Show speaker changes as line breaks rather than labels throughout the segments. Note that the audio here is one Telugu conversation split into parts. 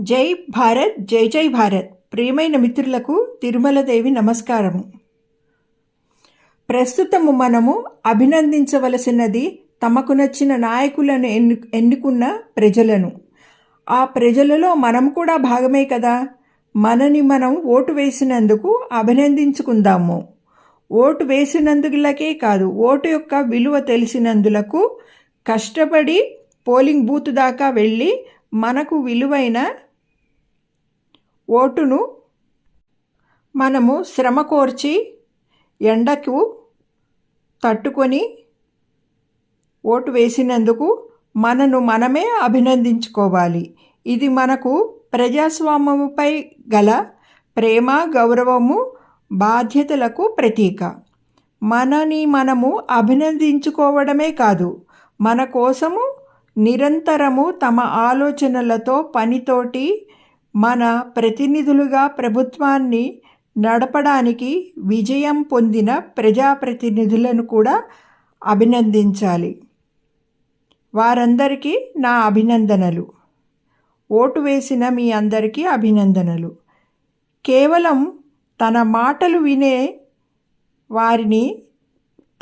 జై భారత్ జై జై భారత్. ప్రియమైన మిత్రులకు తిరుమలదేవి నమస్కారము. ప్రస్తుతము మనము అభినందించవలసినది తమకు నచ్చిన నాయకులను ఎన్ను ఎన్నుకున్న ప్రజలను. ఆ ప్రజలలో మనం కూడా భాగమే కదా. మనని మనం ఓటు వేసినందుకు అభినందించుకుందాము. ఓటు వేసినందులకే కాదు ఓటు యొక్క విలువ తెలిసినందులకు కష్టపడి పోలింగ్ బూత్ దాకా వెళ్ళి మనకు విలువైన ఓటును మనము శ్రమ కోర్చి ఎండకు తట్టుకొని ఓటు వేసినందుకు మనను మనమే అభినందించుకోవాలి. ఇది మనకు ప్రజాస్వామ్యముపై గల ప్రేమ గౌరవము బాధ్యతలకు ప్రతీక. మనని మనము అభినందించుకోవడమే కాదు మన కోసము నిరంతరము తమ ఆలోచనలతో పనితోటి మన ప్రతినిధులుగా ప్రభుత్వాన్ని నడపడానికి విజయం పొందిన ప్రజాప్రతినిధులను కూడా అభినందించాలి. వారందరికీ నా అభినందనలు. ఓటు వేసిన మీ అందరికీ అభినందనలు. కేవలం తన మాటలు వినే వారిని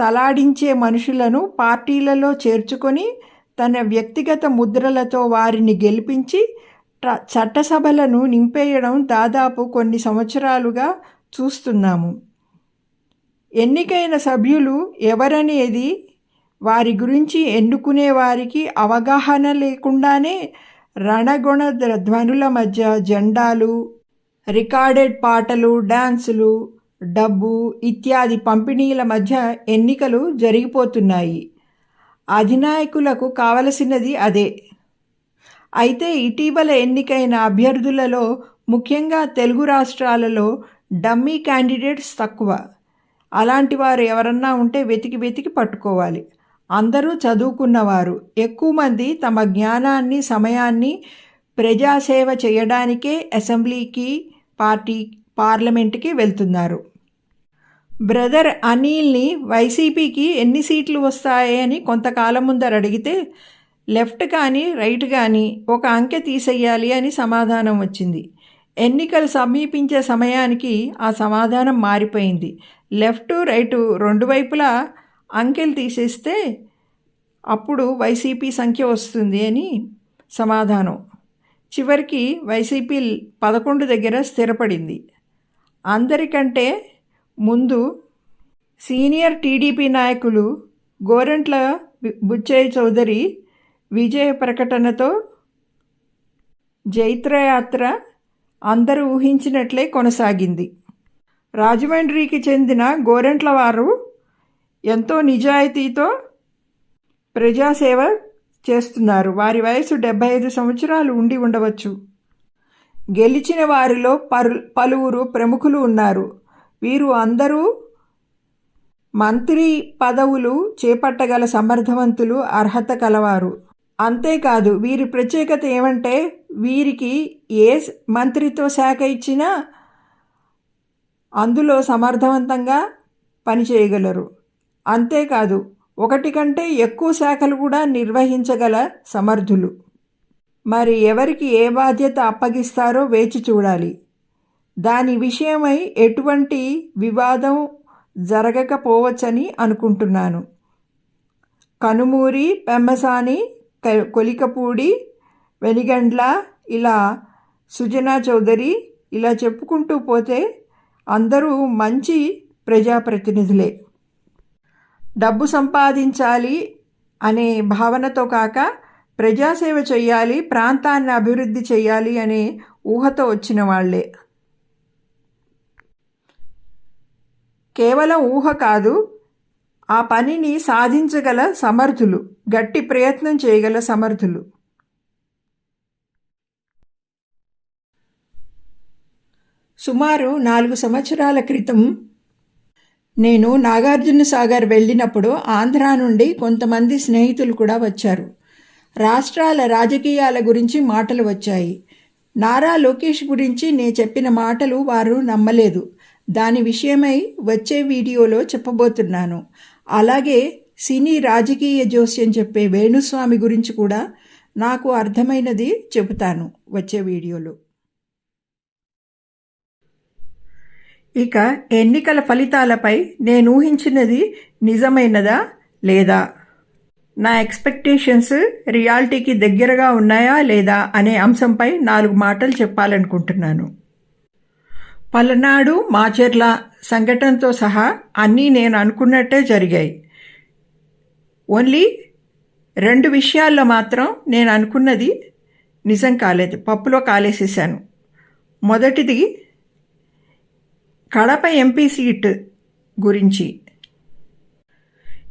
తలాడించే మనుషులను పార్టీలలో చేర్చుకొని తన వ్యక్తిగత ముద్రలతో వారిని గెలిపించి చట్టసభలను నింపేయడం దాదాపు కొన్ని సంవత్సరాలుగా చూస్తున్నాము. ఎన్నికైన సభ్యులు ఎవరనేది వారి గురించి ఎన్నుకునే వారికి అవగాహన లేకుండానే రణగొణ ధ్వనుల మధ్య జెండాలు రికార్డెడ్ పాటలు డ్యాన్సులు డబ్బు ఇత్యాది పంపిణీల మధ్య ఎన్నికలు జరిగిపోతున్నాయి. అధినాయకులకు కావలసినది అదే. అయితే ఇటీవల ఎన్నికైన అభ్యర్థులలో ముఖ్యంగా తెలుగు రాష్ట్రాలలో డమ్మీ క్యాండిడేట్స్ తక్కువ. అలాంటి వారు ఎవరన్నా ఉంటే వెతికి వెతికి పట్టుకోవాలి. అందరూ చదువుకున్నవారు. ఎక్కువ మంది తమ జ్ఞానాన్ని సమయాన్ని ప్రజాసేవ చేయడానికే అసెంబ్లీకి పార్టీ పార్లమెంట్కి వెళ్తున్నారు. బ్రదర్ అనిల్ని వైసీపీకి ఎన్ని సీట్లు వస్తాయని కొంతకాలం ముందర అడిగితే లెఫ్ట్ కానీ రైట్ కానీ ఒక అంకె తీసేయాలి అని సమాధానం వచ్చింది. ఎన్నికలు సమీపించే సమయానికి ఆ సమాధానం మారిపోయింది. లెఫ్ట్ రైటు రెండు వైపులా అంకెలు తీసేస్తే అప్పుడు వైసీపీ సంఖ్య వస్తుంది అని సమాధానం. చివరికి వైసీపీ పదకొండు దగ్గర స్థిరపడింది. అందరికంటే ముందు సీనియర్ టీడీపీ నాయకులు గోరంట్ల బుచ్చయ్య చౌదరి విజయ ప్రకటనతో జైత్రయాత్ర అందరూ ఊహించినట్లే కొనసాగింది. రాజమండ్రికి చెందిన గోరెంట్ల వారు ఎంతో నిజాయితీతో ప్రజాసేవ చేస్తున్నారు. వారి వయసు డెబ్బై ఐదు సంవత్సరాలు ఉండి ఉండవచ్చు. గెలిచిన వారిలో పరు పలువురు ప్రముఖులు ఉన్నారు. వీరు అందరూ మంత్రి పదవులు చేపట్టగల సమర్థవంతులు అర్హత కలవారు. అంతేకాదు వీరి ప్రత్యేకత ఏమంటే వీరికి ఏ మంత్రిత్వ శాఖ ఇచ్చినా అందులో సమర్థవంతంగా పనిచేయగలరు. అంతేకాదు ఒకటి కంటే ఎక్కువ శాఖలు కూడా నిర్వహించగల సమర్థులు. మరి ఎవరికి ఏ బాధ్యత అప్పగిస్తారో వేచి చూడాలి. దాని విషయమై ఎటువంటి వివాదం జరగకపోవచ్చని అనుకుంటున్నాను. కనుమూరి పెమ్మసాని కొలికపూడి వెనిగండ్ల ఇలా సుజనా చౌదరి ఇలా చెప్పుకుంటూ పోతే అందరూ మంచి ప్రజాప్రతినిధులే. డబ్బు సంపాదించాలి అనే భావనతో కాక ప్రజాసేవ చేయాలి ప్రాంతాన్ని అభివృద్ధి చేయాలి అనే ఊహతో వచ్చిన వాళ్ళే కేవలం ఊహ కాదు ఆ పనిని సాధించగల సమర్థులు గట్టి ప్రయత్నం చేయగల సమర్థులు. సుమారు నాలుగు సంవత్సరాల క్రితం నేను నాగార్జున సాగర్ వెళ్ళినప్పుడు ఆంధ్ర నుండి కొంతమంది స్నేహితులు కూడా వచ్చారు. రాష్ట్రాల రాజకీయాల గురించి మాటలు వచ్చాయి. నారా లోకేష్ గురించి నేను చెప్పిన మాటలు వారు నమ్మలేదు. దాని విషయమై వచ్చే వీడియోలో చెప్పబోతున్నాను. అలాగే సినీ రాజకీయ జోస్యం చెప్పే వేణుస్వామి గురించి కూడా నాకు అర్థమైనది చెబుతాను వచ్చే వీడియోలో. ఇక ఎన్నికల ఫలితాలపై నేను ఊహించినది నిజమైనదా లేదా? నా ఎక్స్పెక్టేషన్స్ రియాలిటీకి దగ్గరగా ఉన్నాయా లేదా అనే అంశంపై నాలుగు మాటలు చెప్పాలనుకుంటున్నాను. పలనాడు మాచెర్ల సంఘటనతో సహా అన్నీ నేను అనుకున్నట్టే జరిగాయి. ఓన్లీ రెండు విషయాల్లో మాత్రం నేను అనుకున్నది నిజం కాలేదు. పప్పులో కాలేసేసాను మొదటిది కడప ఎంపీ సీట్ గురించి.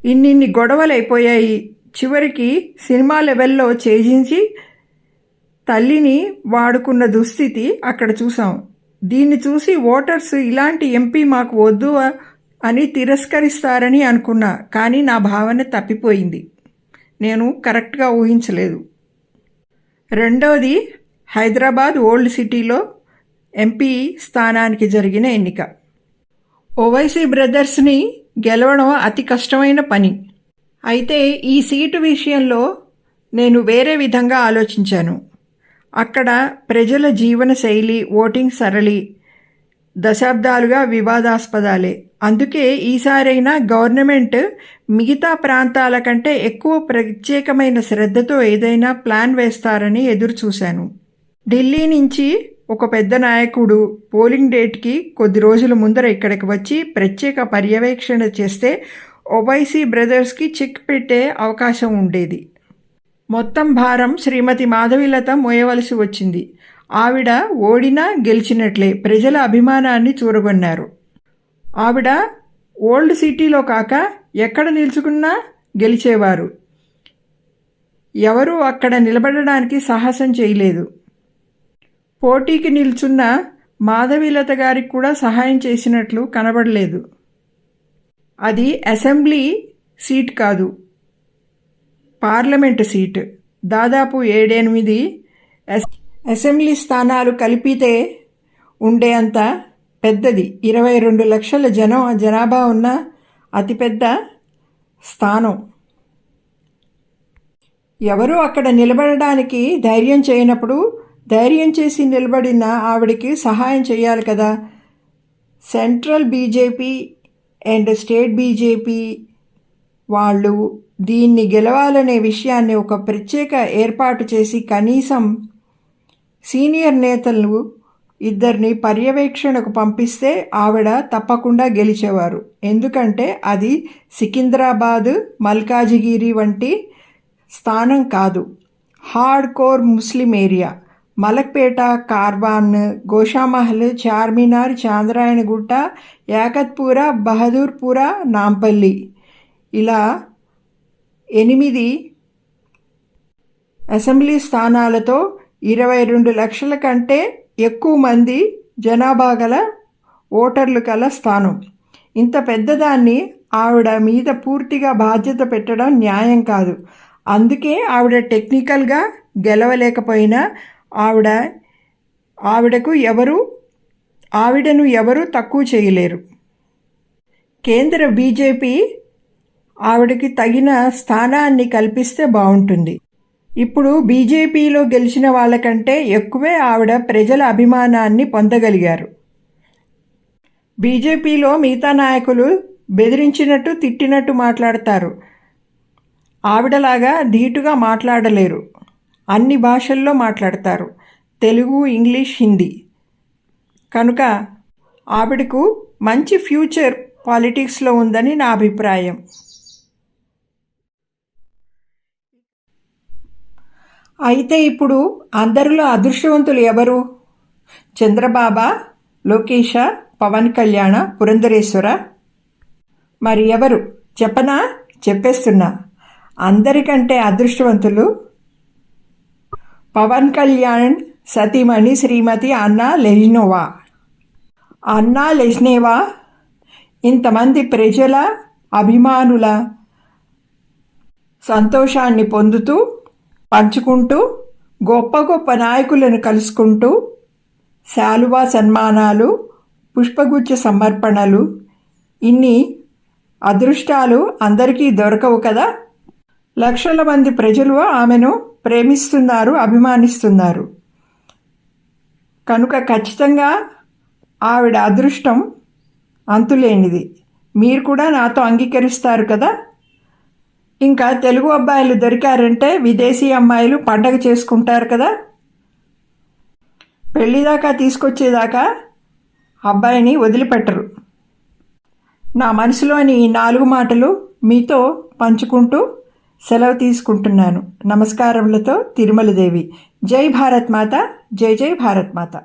ఇన్నిన్ని గొడవలు అయిపోయాయి చివరికి సినిమా లెవెల్లో ఛేజించి తల్లిని వాడుకున్న దుస్థితి అక్కడ చూసాం. దీన్ని చూసి ఓటర్స్ ఇలాంటి ఎంపీ మాకు వద్దు అని తిరస్కరిస్తారని అనుకున్నా కానీ నా భావన తప్పిపోయింది. నేను కరెక్ట్గా ఊహించలేదు. రెండవది హైదరాబాద్ ఓల్డ్ సిటీలో ఎంపీ స్థానానికి జరిగిన ఎన్నిక. ఓవైసీ బ్రదర్స్ని గెలవడం అతి కష్టమైన పని. అయితే ఈ సీటు విషయంలో నేను వేరే విధంగా ఆలోచించాను. అక్కడ ప్రజల జీవన శైలి ఓటింగ్ సరళి దశాబ్దాలుగా వివాదాస్పదాలే. అందుకే ఈసారైనా గవర్నమెంట్ మిగతా ప్రాంతాల కంటే ఎక్కువ ప్రత్యేకమైన శ్రద్ధతో ఏదైనా ప్లాన్ వేస్తారని ఎదురుచూశాను. ఢిల్లీ నుంచి ఒక పెద్ద నాయకుడు పోలింగ్ డేట్కి కొద్ది రోజుల ముందర ఇక్కడికి వచ్చి ప్రత్యేక పర్యవేక్షణ చేస్తే ఒబైసీ బ్రదర్స్కి చెక్ పెట్టే అవకాశం ఉండేది. మొత్తం భారం శ్రీమతి మాధవిలత మోయవలసి వచ్చింది. ఆవిడ ఓడినా గెలిచినట్లే ప్రజల అభిమానాన్ని చూరగొన్నారు. ఆవిడ ఓల్డ్ సిటీలో కాక ఎక్కడ నిలుచుకున్నా గెలిచేవారు. ఎవరూ అక్కడ నిలబడడానికి సాహసం చేయలేదు. పోటీకి నిల్చున్న మాధవీలత గారికి కూడా సహాయం చేసినట్లు కనబడలేదు. అది అసెంబ్లీ సీట్ కాదు. Parliament seat. దాదాపు ఏడెనిమిది అసెంబ్లీ స్థానాలు కలిపితే ఉండే అంత పెద్దది. ఇరవై రెండు లక్షల జనం జనాభా ఉన్న అతిపెద్ద స్థానం. ఎవరు అక్కడ నిలబడడానికి ధైర్యం చేయనప్పుడు ధైర్యం చేసి నిలబడిన ఆవిడికి సహాయం చేయాలి కదా. Central BJP and state BJP వాళ్ళు దీన్ని గెలవాలనే విషయాన్ని ఒక ప్రత్యేక ఏర్పాటు చేసి కనీసం సీనియర్ నేతలు ఇద్దరిని పర్యవేక్షణకు పంపిస్తే ఆవిడ తప్పకుండా గెలిచేవారు. ఎందుకంటే అది సికింద్రాబాద్ మల్కాజిగిరి వంటి స్థానం కాదు. Hard core Muslim area. Malakpet Karwan Goshamahal Charminar Chandrayangutta Yakutpura Bahadurpura Nampally. ఇలా ఎనిమిది అసెంబ్లీ స్థానాలతో ఇరవై రెండు లక్షల కంటే ఎక్కువ మంది జనాభా గల ఓటర్లు గల స్థానం. ఇంత పెద్దదాన్ని ఆవిడ మీద పూర్తిగా బాధ్యత పెట్టడం న్యాయం కాదు. అందుకే ఆవిడ టెక్నికల్గా గెలవలేకపోయినా ఆవిడ ఆవిడకు ఎవరు ఆవిడను ఎవరు తక్కువ చేయలేరు. కేంద్ర బీజేపీ ఆవిడకి తగిన స్థానాన్ని కల్పిస్తే బాగుంటుంది ఇప్పుడు బీజేపీలో గెలిచిన వాళ్ళకంటే ఎక్కువే ఆవిడ ప్రజల అభిమానాన్ని పొందగలిగారు. బీజేపీలో మిగతా నాయకులు బెదిరించినట్టు తిట్టినట్టు మాట్లాడతారు. ఆవిడలాగా ధీటుగా మాట్లాడలేరు. అన్ని భాషల్లో మాట్లాడతారు. తెలుగు ఇంగ్లీష్ హిందీ. కనుక ఆవిడకు మంచి ఫ్యూచర్ పాలిటిక్స్లో ఉందని నా అభిప్రాయం. అయితే ఇప్పుడు అందరిలో అదృష్టవంతులు ఎవరు? చంద్రబాబా లోకేష పవన్ కళ్యాణ పురంధరేశ్వర? మరి ఎవరు? చెప్పనా? చెప్పేస్తున్నా. అందరికంటే అదృష్టవంతులు పవన్ కళ్యాణ్ సతీమణి శ్రీమతి అన్నా లెజ్నోవా అన్నా లెజ్నేవా ఇంతమంది ప్రజల అభిమానుల సంతోషాన్ని పొందుతూ పంచుకుంటూ గొప్ప గొప్ప నాయకులను కలుసుకుంటూ శాలువా సన్మానాలు పుష్పగుచ్చ సమర్పణలు. ఇన్ని అదృష్టాలు అందరికీ దొరకవు కదా? లక్షల మంది ప్రజలు ఆమెను ప్రేమిస్తున్నారు అభిమానిస్తున్నారు. కనుక ఖచ్చితంగా ఆవిడ అదృష్టం అంతులేనిది. మీరు కూడా నాతో అంగీకరిస్తారు కదా? ఇంకా తెలుగు అబ్బాయిలు దొరికారంటే విదేశీ అమ్మాయిలు పండగ చేసుకుంటారు కదా. పెళ్ళిదాకా తీసుకొచ్చేదాకా అబ్బాయిని వదిలిపెట్టరు. నా మనసులోని ఈ నాలుగు మాటలు మీతో పంచుకుంటూ సెలవు తీసుకుంటున్నాను. నమస్కారములతో తిరుమలదేవి. జై భారత్ మాత జై జై భారత్ మాత.